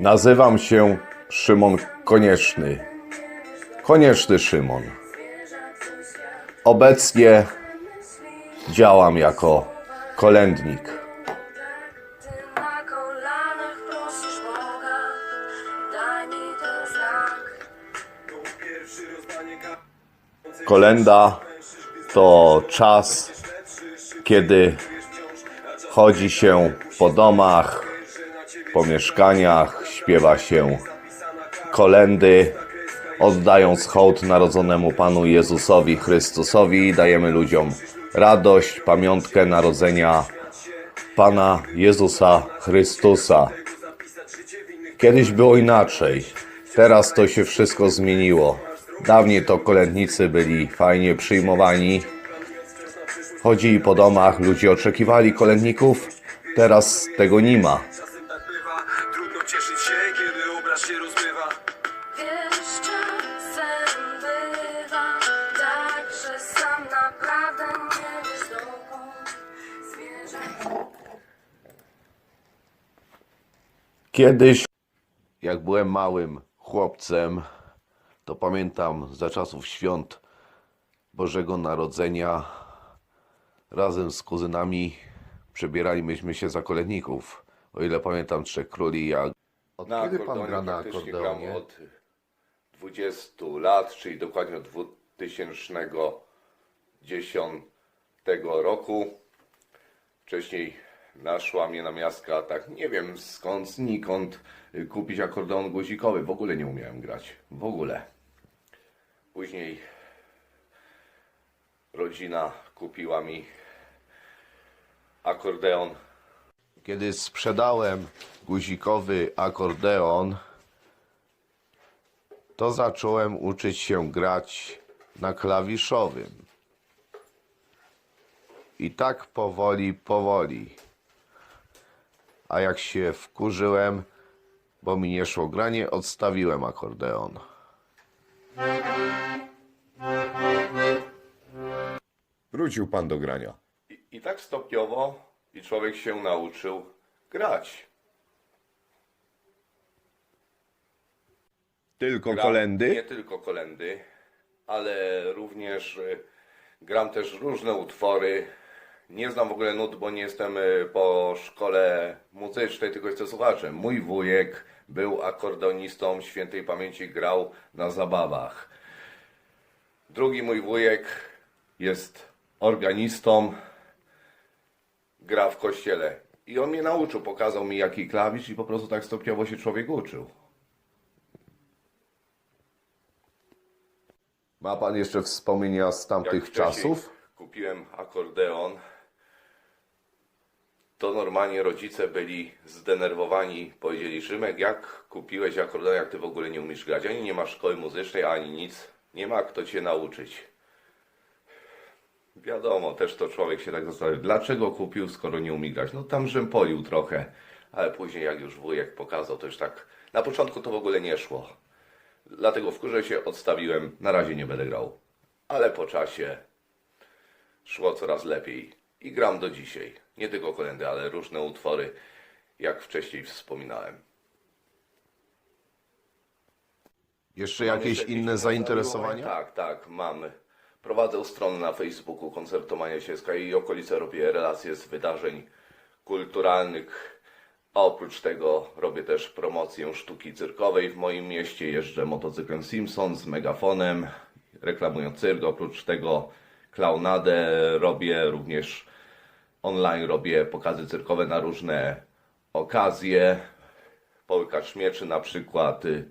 Nazywam się Szymon Konieczny. Konieczny Szymon. Obecnie działam jako kolędnik. Kolenda to czas, kiedy chodzi się po domach, po mieszkaniach, śpiewa się kolendy, oddając hołd narodzonemu Panu Jezusowi Chrystusowi dajemy ludziom radość, pamiątkę narodzenia Pana Jezusa Chrystusa. Kiedyś było inaczej. Teraz to się wszystko zmieniło. Dawniej to kolędnicy byli fajnie przyjmowani. Chodzili po domach, ludzie oczekiwali kolędników. Teraz tego nie ma. Kiedyś, jak byłem małym chłopcem, to pamiętam za czasów świąt Bożego Narodzenia razem z kuzynami przebieraliśmy się za kolędników. O ile pamiętam Trzech Króli, jak... Od Na kiedy pan gra na akordeonie? gram od 20 lat, czyli dokładnie od 2010 roku. Wcześniej naszła mnie na miastka, tak nie wiem skąd, znikąd y, kupić akordeon guzikowy. W ogóle nie umiałem grać. W ogóle. Później rodzina kupiła mi akordeon Kiedy sprzedałem guzikowy akordeon, to zacząłem uczyć się grać na klawiszowym. I tak powoli, powoli. A jak się wkurzyłem, bo mi nie szło granie, odstawiłem akordeon. Wrócił pan do grania. I, I tak stopniowo i człowiek się nauczył grać. Tylko Gram kolendy? Nie tylko kolendy, ale również y, gram też różne utwory. Nie znam w ogóle nut, bo nie jestem y, po szkole muzycznej, tylko jestem słuchaczem. Mój wujek był akordeonistą świętej pamięci, grał na zabawach. Drugi mój wujek jest organistą, gra w kościele. I on mnie nauczył, pokazał mi jaki klawisz i po prostu tak stopniowo się człowiek uczył. Ma pan jeszcze wspomnienia z tamtych czasów? Kupiłem akordeon. To normalnie rodzice byli zdenerwowani. Powiedzieli, Szymek, jak kupiłeś akordeon, jak ty w ogóle nie umiesz grać? Ani nie ma szkoły muzycznej, ani nic. Nie ma kto cię nauczyć. Wiadomo, też to człowiek się tak zastanawia. Dlaczego kupił, skoro nie umie grać? No tam rzępolił trochę. Ale później jak już wujek pokazał, to już tak... Na początku to w ogóle nie szło. Dlatego w kurze się odstawiłem. Na razie nie będę grał. Ale po czasie szło coraz lepiej. I gram do dzisiaj. Nie tylko kolendy, ale różne utwory, jak wcześniej wspominałem. Jeszcze Mam jakieś jeszcze inne zainteresowania? Tak, tak, mam. Prowadzę stronę na Facebooku Koncertomania Sieska i okolice robię relacje z wydarzeń kulturalnych. A oprócz tego robię też promocję sztuki cyrkowej w moim mieście. Jeżdżę motocyklem Simpson z megafonem, reklamując cyrk. Oprócz tego klaunadę robię również online, robię pokazy cyrkowe na różne okazje. Połykacz mieczy na przykład, y,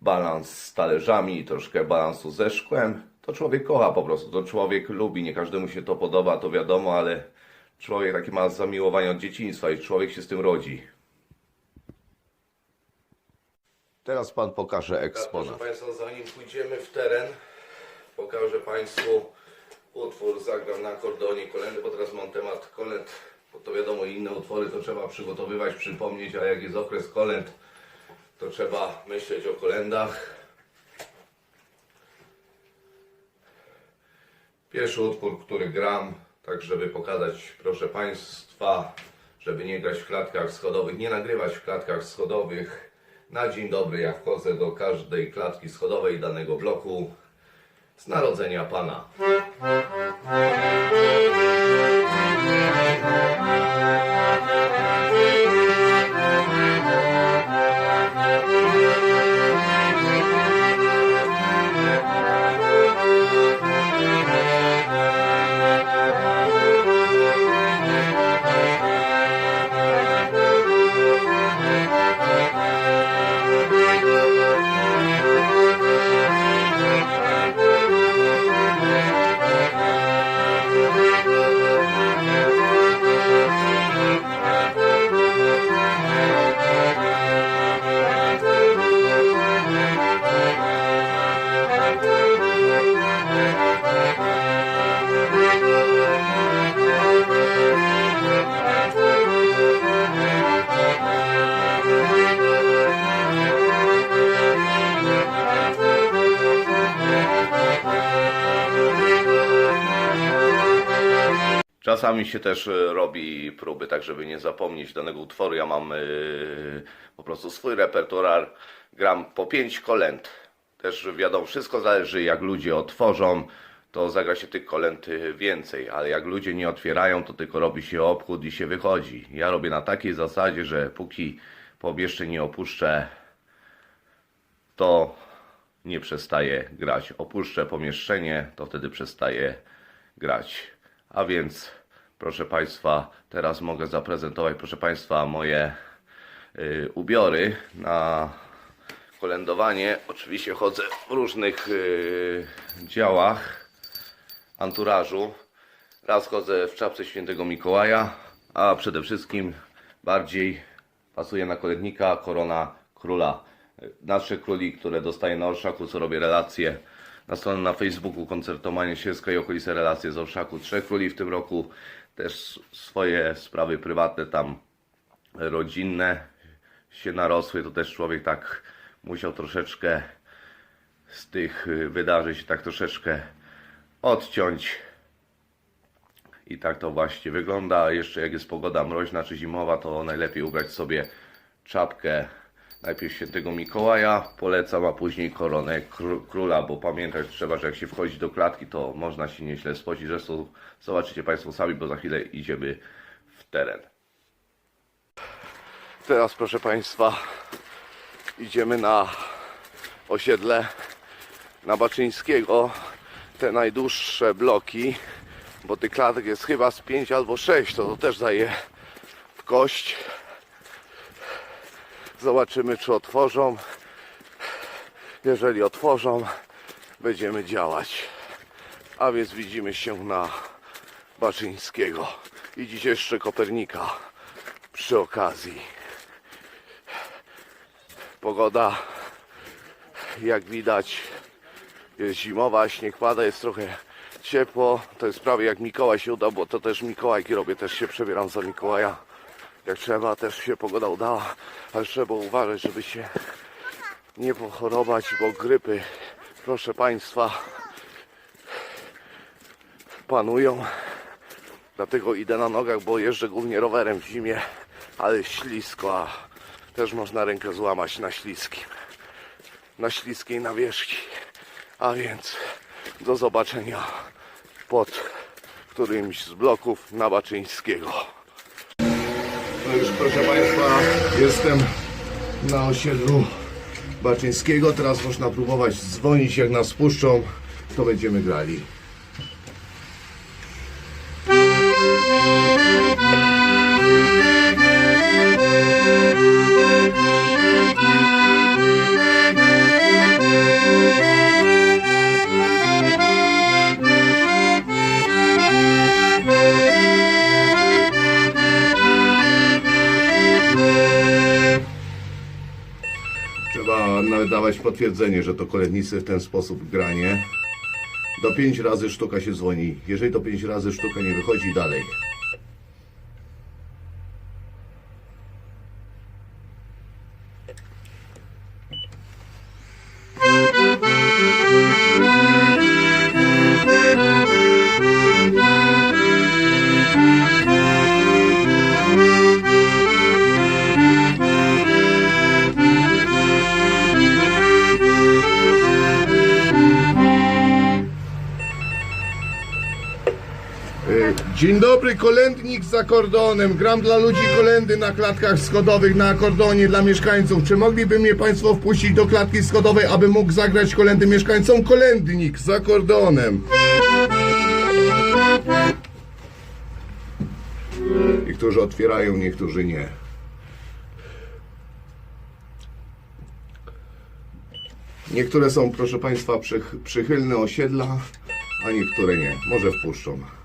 balans z talerzami, troszkę balansu ze szkłem. To człowiek kocha po prostu, to człowiek lubi. Nie każdemu się to podoba, to wiadomo, ale człowiek takie ma zamiłowanie od dzieciństwa i człowiek się z tym rodzi. Teraz pan pokaże Proszę eksponat. Państwa, zanim pójdziemy w teren, pokażę Państwu utwór, zagram na akordeonie kolendy, bo teraz mam temat kolęd, bo to wiadomo, inne utwory to trzeba przygotowywać, przypomnieć, a jak jest okres kolęd, to trzeba myśleć o kolendach. Pierwszy utwór, który gram, tak żeby pokazać, proszę Państwa, żeby nie grać w klatkach schodowych, nie nagrywać w klatkach schodowych. Na dzień dobry, jak wchodzę do każdej klatki schodowej danego bloku z narodzenia Pana. Czasami się też e, robi próby, tak żeby nie zapomnieć danego utworu. Ja mam e, po prostu swój repertuar, gram po pięć kolęd. Też wiadomo, wszystko zależy jak ludzie otworzą, to zagra się tych kolęd e, więcej, ale jak ludzie nie otwierają, to tylko robi się obchód i się wychodzi. Ja robię na takiej zasadzie, że póki pobieżczy nie opuszczę, to nie przestaję grać. Opuszczę pomieszczenie, to wtedy przestaję grać. A więc, proszę Państwa, teraz mogę zaprezentować, proszę Państwa, moje y, ubiory na kolędowanie. Oczywiście chodzę w różnych y, działach anturażu. Raz chodzę w czapce świętego Mikołaja, a przede wszystkim bardziej pasuje na kolędnika korona króla. Nasze króli, które dostaję na Orszaku, co robię relacje na stronę na Facebooku Koncertomanie Sielska i okolice relacje z Orszaku. Trzech króli w tym roku, też swoje sprawy prywatne tam rodzinne się narosły, to też człowiek tak musiał troszeczkę z tych wydarzeń się tak troszeczkę odciąć. I tak to właśnie wygląda. Jeszcze jak jest pogoda mroźna czy zimowa, to najlepiej ubrać sobie czapkę najpierw świętego Mikołaja, polecam, a później koronę kró- króla, bo pamiętać trzeba, że jak się wchodzi do klatki, to można się nieźle spocić. Zresztą zobaczycie Państwo sami, bo za chwilę idziemy w teren. Teraz, proszę Państwa, idziemy na osiedle na Baczyńskiego. Te najdłuższe bloki, bo tych klatek jest chyba z 5 albo 6, to, to też daje w kość. Zobaczymy, czy otworzą. Jeżeli otworzą, będziemy działać. A więc widzimy się na Baczyńskiego. I dziś jeszcze Kopernika przy okazji. Pogoda, jak widać, jest zimowa, śnieg pada, jest trochę ciepło. To jest prawie jak Mikołaj się udał, bo to też Mikołajki robię, też się przebieram za Mikołaja. Jak trzeba, też się pogoda udała, ale trzeba uważać, żeby się nie pochorować, bo grypy, proszę Państwa, panują. Dlatego idę na nogach, bo jeżdżę głównie rowerem w zimie, ale ślisko, a też można rękę złamać na śliskim, na śliskiej nawierzchni. A więc do zobaczenia pod którymś z bloków na Już proszę Państwa, jestem na osiedlu Baczyńskiego. Teraz można próbować dzwonić, jak nas puszczą, to będziemy grali. Potwierdzenie, że to kolędnicy w ten sposób granie. Do pięć razy sztuka się dzwoni. Jeżeli do pięć razy sztuka nie wychodzi, dalej. Dobry, kolędnik z akordeonem. Gram dla ludzi kolendy na klatkach schodowych, na akordeonie dla mieszkańców. Czy mogliby mnie Państwo wpuścić do klatki schodowej, aby mógł zagrać kolendy mieszkańcom? Kolędnik z akordeonem. Niektórzy otwierają, niektórzy nie. Niektóre są, proszę Państwa, przych, przychylne osiedla, a niektóre nie. Może wpuszczą.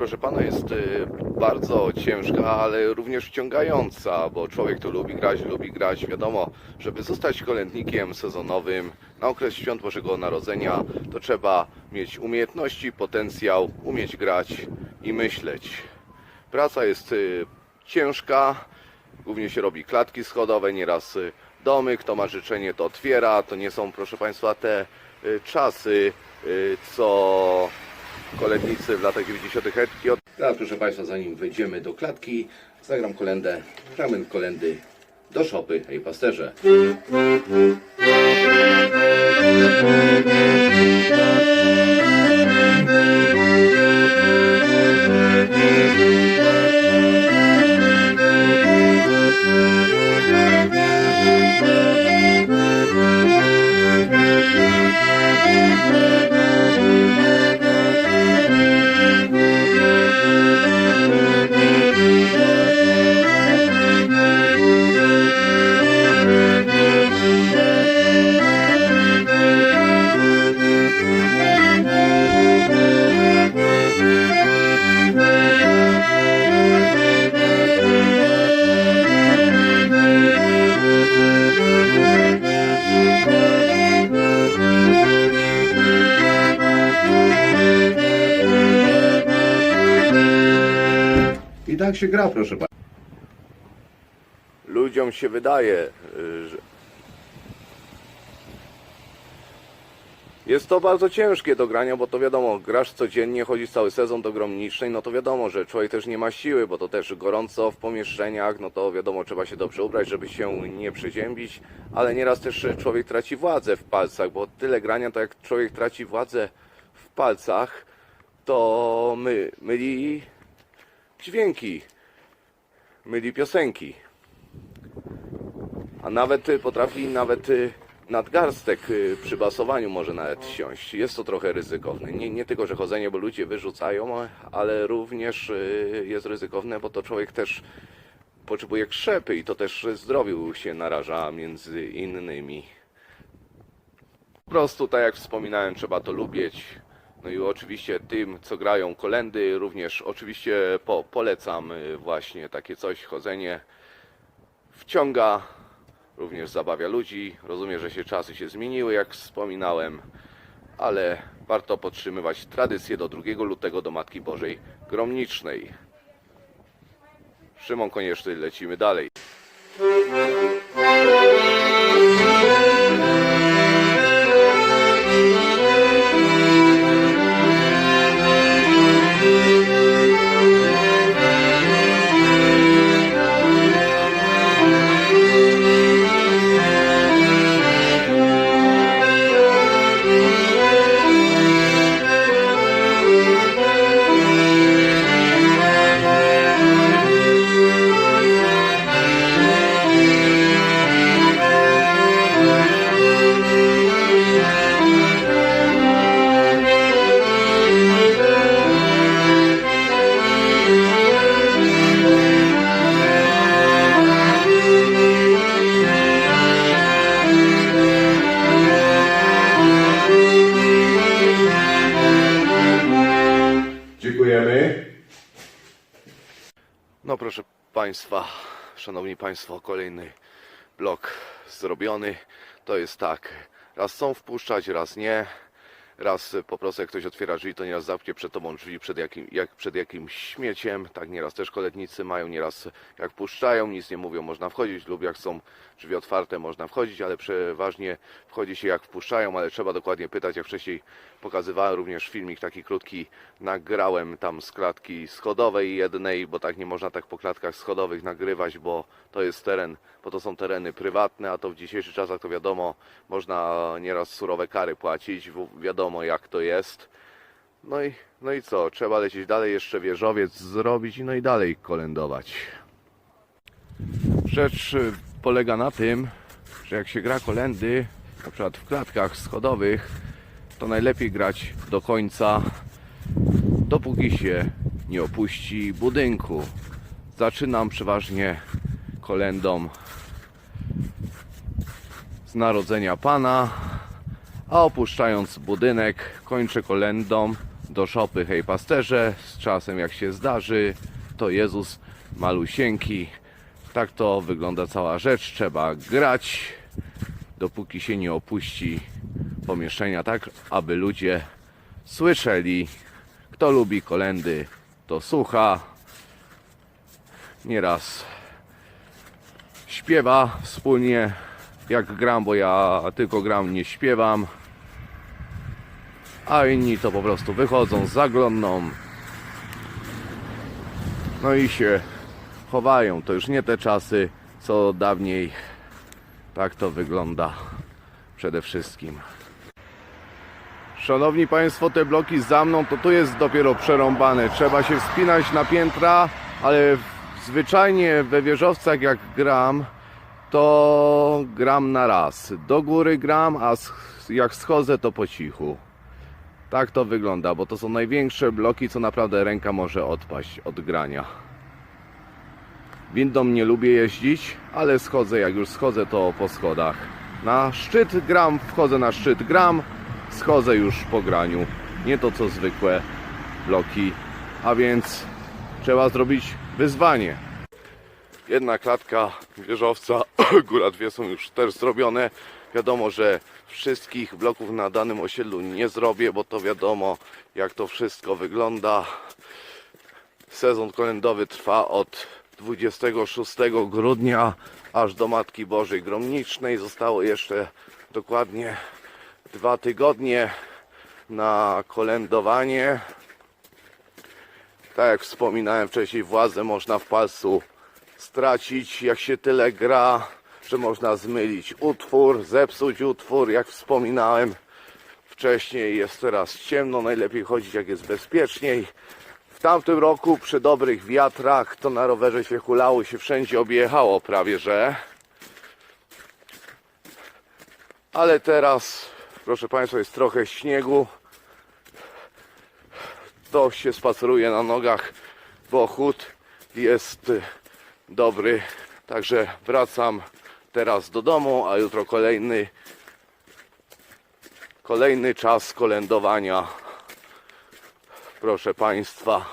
Proszę pana, jest y, bardzo ciężka, ale również wciągająca, bo człowiek to lubi grać, lubi grać. Wiadomo, żeby zostać kolędnikiem sezonowym na okres świąt Bożego Narodzenia, to trzeba mieć umiejętności, potencjał, umieć grać i myśleć. Praca jest y, ciężka, głównie się robi klatki schodowe, nieraz y, domy, kto ma życzenie to otwiera, to nie są proszę Państwa te czasy, co kolędnicy w latach 90. chętnie od... Teraz proszę Państwa, zanim wejdziemy do klatki, zagram kolendę, fragment kolendy do szopy, hej pasterze. I się gra, proszę Państwa. Ludziom się wydaje, y, że jest to bardzo ciężkie do grania, bo to wiadomo, grasz codziennie, chodzisz cały sezon do gromnicznej, no to wiadomo, że człowiek też nie ma siły, bo to też gorąco w pomieszczeniach, no to wiadomo, trzeba się dobrze ubrać, żeby się nie przeziębić, ale nieraz też człowiek traci władzę w palcach, bo tyle grania, to jak człowiek traci władzę w palcach, to my, myli dźwięki, myli piosenki. A nawet y, potrafi nawet y, nadgarstek y, przy basowaniu może nawet siąść. Jest to trochę ryzykowne. Nie, nie tylko, że chodzenie, bo ludzie wyrzucają, ale również jest ryzykowne, bo to człowiek też potrzebuje krzepy i to też zdrowiu się naraża między innymi. Po prostu, tak jak wspominałem, trzeba to lubić. No i oczywiście tym, co grają kolendy, również oczywiście po, polecam y, właśnie takie coś, chodzenie wciąga, również zabawia ludzi. Rozumiem, że się czasy się zmieniły, jak wspominałem, ale warto podtrzymywać tradycję do 2 lutego do Matki Bożej Gromnicznej. Szymon Konieczny, lecimy dalej. Proszę Państwa, Szanowni Państwo, kolejny blok zrobiony. To jest tak, raz chcą wpuszczać, raz nie. Raz po prostu jak ktoś otwiera drzwi, to nieraz zamknie przed tobą drzwi przed, jakim, jak przed jakimś śmieciem. Tak nieraz też koletnicy mają, nieraz jak puszczają, nic nie mówią, można wchodzić lub jak są drzwi otwarte, można wchodzić, ale przeważnie wchodzi się jak wpuszczają, ale trzeba dokładnie pytać, jak wcześniej pokazywałem również filmik taki krótki, nagrałem tam z klatki schodowej jednej, bo tak nie można tak po klatkach schodowych nagrywać, bo to jest teren, bo to są tereny prywatne, a to w dzisiejszych czasach to wiadomo, można nieraz surowe kary płacić, wiadomo jak to jest. No i, no i co, trzeba lecieć dalej, jeszcze wieżowiec zrobić no i dalej kolędować. Rzecz y, polega na tym, że jak się gra kolendy, na przykład w klatkach schodowych, to najlepiej grać do końca, dopóki się nie opuści budynku. Zaczynam przeważnie kolendą z narodzenia Pana, a opuszczając budynek kończę kolendą do szopy Hej Pasterze. Z czasem jak się zdarzy, to Jezus malusieńki. Tak to wygląda cała rzecz. Trzeba grać, dopóki się nie opuści pomieszczenia, tak aby ludzie słyszeli. Kto lubi kolendy, to słucha. Nieraz śpiewa wspólnie jak gram, bo ja tylko gram, nie śpiewam. A inni to po prostu wychodzą, zaglądną. No i się chowają. To już nie te czasy, co dawniej. Tak to wygląda przede wszystkim. Szanowni Państwo, te bloki za mną to tu jest dopiero przerąbane. Trzeba się wspinać na piętra, ale zwyczajnie we wieżowcach jak gram, to gram na raz. Do góry gram, a jak schodzę to po cichu. Tak to wygląda, bo to są największe bloki, co naprawdę ręka może odpaść od grania. Windą nie lubię jeździć, ale schodzę, jak już schodzę to po schodach. Na szczyt gram, wchodzę na szczyt gram, schodzę już po graniu. Nie to co zwykłe bloki, a więc trzeba zrobić wyzwanie. Jedna klatka wieżowca, góra dwie są już też zrobione. Wiadomo, że wszystkich bloków na danym osiedlu nie zrobię, bo to wiadomo jak to wszystko wygląda. Sezon kolendowy trwa od 26 grudnia aż do Matki Bożej Gromnicznej. Zostało jeszcze dokładnie dwa tygodnie na kolędowanie. Tak jak wspominałem wcześniej, władzę można w palcu stracić, jak się tyle gra, że można zmylić utwór, zepsuć utwór, jak wspominałem wcześniej. Jest teraz ciemno, najlepiej chodzić jak jest bezpieczniej. W tamtym roku przy dobrych wiatrach to na rowerze się hulało, się wszędzie objechało prawie, że. Ale teraz, proszę Państwa, jest trochę śniegu. To się spaceruje na nogach, bo chód jest dobry. Także wracam teraz do domu, a jutro kolejny kolejny czas kolędowania. Proszę Państwa.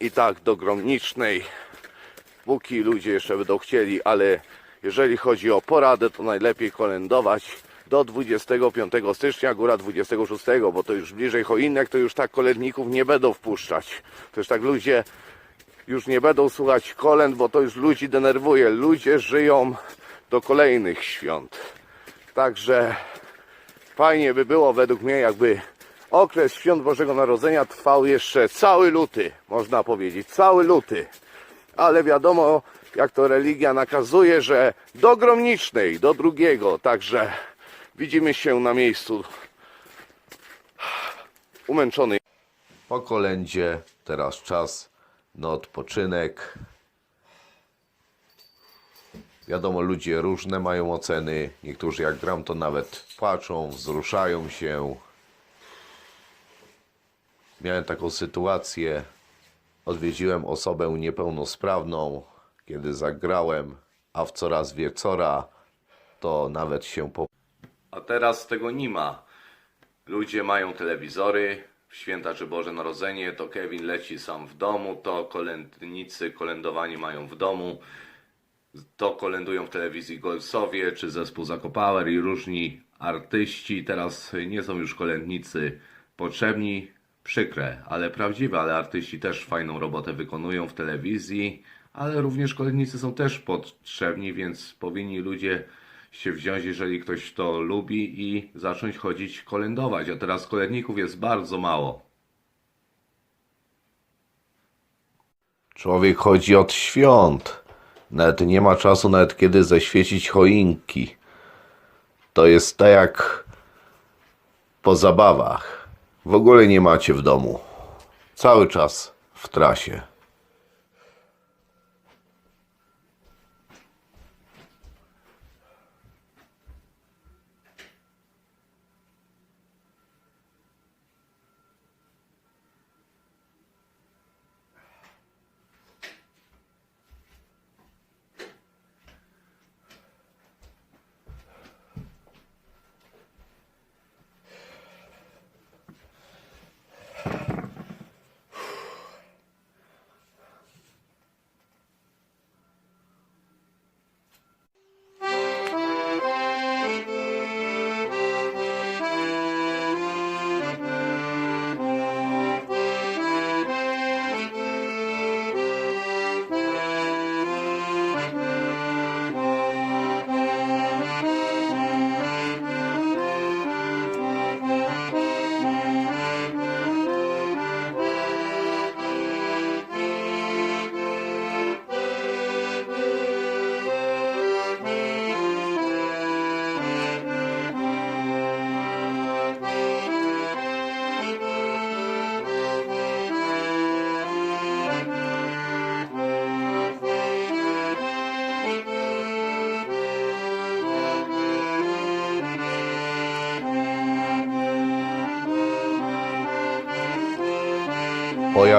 I tak do Gromnicznej. Póki ludzie jeszcze będą chcieli, ale jeżeli chodzi o poradę, to najlepiej kolędować do 25 stycznia, góra 26, bo to już bliżej choinek, to już tak kolędników nie będą wpuszczać. To już tak ludzie już nie będą słuchać kolęd, bo to już ludzi denerwuje. Ludzie żyją do kolejnych świąt. Także fajnie by było według mnie, jakby okres świąt Bożego Narodzenia trwał jeszcze cały luty, można powiedzieć, cały luty. Ale wiadomo, jak to religia nakazuje, że do gromnicznej, do drugiego, także widzimy się na miejscu. Umęczony Po kolędzie teraz czas na odpoczynek. Wiadomo, ludzie różne mają oceny. Niektórzy jak gram to nawet płaczą, wzruszają się. Miałem taką sytuację. Odwiedziłem osobę niepełnosprawną, kiedy zagrałem, a w coraz wieczora to nawet się po A teraz tego nie ma. Ludzie mają telewizory, w święta czy Boże Narodzenie, to Kevin leci sam w domu, to kolędnicy kolędowanie mają w domu, to kolędują w telewizji Golsowie czy zespół Zakopower i różni artyści. Teraz nie są już kolędnicy potrzebni, przykre, ale prawdziwe, ale artyści też fajną robotę wykonują w telewizji, ale również kolędnicy są też potrzebni, więc powinni ludzie się wziąć, jeżeli ktoś to lubi i zacząć chodzić kolędować. A teraz kolędników jest bardzo mało. Człowiek chodzi od świąt. Nawet nie ma czasu, nawet kiedy zaświecić choinki. To jest tak jak po zabawach. W ogóle nie macie w domu. Cały czas w trasie.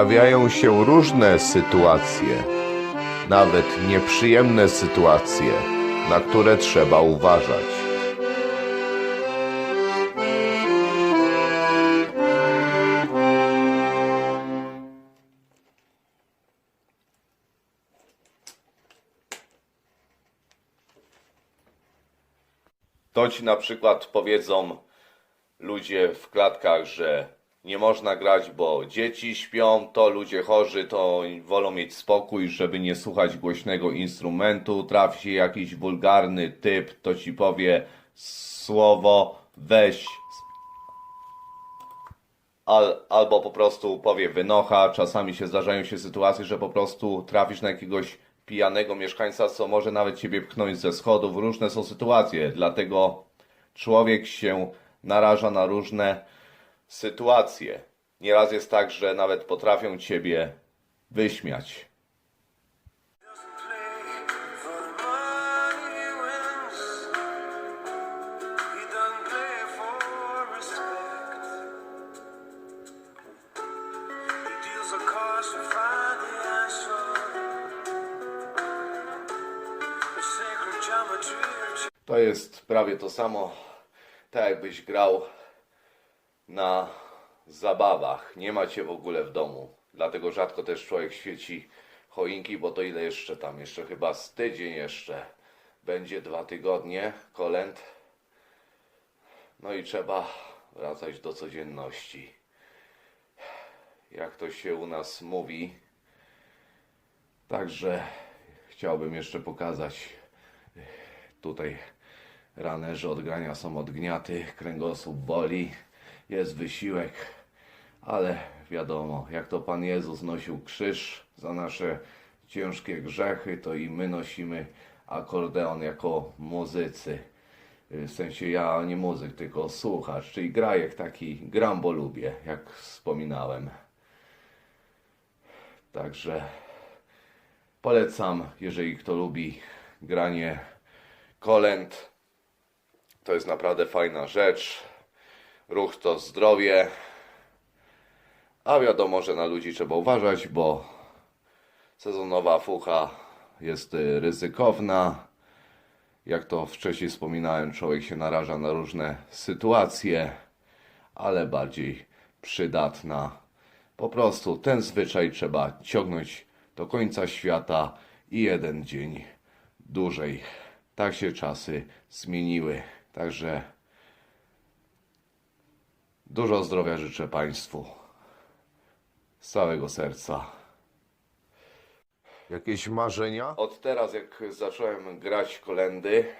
Pojawiają się różne sytuacje, nawet nieprzyjemne sytuacje, na które trzeba uważać. To ci na przykład powiedzą ludzie w klatkach, że nie można grać, bo dzieci śpią, to ludzie chorzy to wolą mieć spokój, żeby nie słuchać głośnego instrumentu. Trafi się jakiś wulgarny typ, to ci powie słowo weź Al, albo po prostu powie wynocha. Czasami się zdarzają się sytuacje, że po prostu trafisz na jakiegoś pijanego mieszkańca, co może nawet ciebie pchnąć ze schodów. Różne są sytuacje, dlatego człowiek się naraża na różne sytuacje. Nieraz jest tak, że nawet potrafią ciebie wyśmiać. To jest prawie to samo, tak jakbyś grał na zabawach. Nie macie w ogóle w domu. Dlatego rzadko też człowiek świeci choinki, bo to ile jeszcze tam? Jeszcze chyba z tydzień jeszcze. Będzie dwa tygodnie kolęd. No i trzeba wracać do codzienności. Jak to się u nas mówi. Także chciałbym jeszcze pokazać tutaj ranerzy odgrania są odgniaty, kręgosłup boli, jest wysiłek, ale wiadomo, jak to Pan Jezus nosił krzyż za nasze ciężkie grzechy, to i my nosimy akordeon jako muzycy. W sensie ja nie muzyk, tylko słuchacz, czyli grajek taki, gram, bo lubię, jak wspominałem. Także polecam, jeżeli kto lubi granie kolęd. To jest naprawdę fajna rzecz. Ruch to zdrowie. A wiadomo, że na ludzi trzeba uważać, bo sezonowa fucha jest y, ryzykowna. Jak to wcześniej wspominałem, człowiek się naraża na różne sytuacje, ale bardziej przydatna. Po prostu ten zwyczaj trzeba ciągnąć do końca świata i jeden dzień dłużej. Tak się czasy zmieniły. Także dużo zdrowia życzę Państwu. Z całego serca. Jakieś marzenia? Od teraz, jak zacząłem grać kolendy,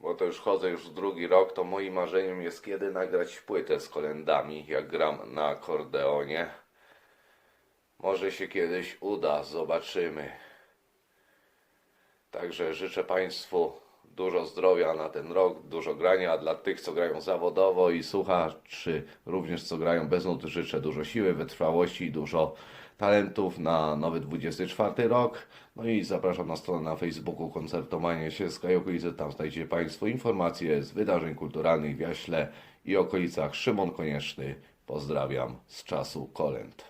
bo to już chodzę już drugi rok, to moim marzeniem jest kiedy nagrać płytę z kolendami, jak gram na akordeonie. Może się kiedyś uda, zobaczymy. Także życzę Państwu dużo zdrowia na ten rok, dużo grania, dla tych, co grają zawodowo i słuchaczy, również co grają bez nut, życzę dużo siły, wytrwałości i dużo talentów na nowy 24 rok. No i zapraszam na stronę na Facebooku Koncertomania Sielska i okolice. Tam znajdziecie Państwo informacje z wydarzeń kulturalnych w Jaśle i okolicach. Szymon Konieczny. Pozdrawiam z czasu kolęd.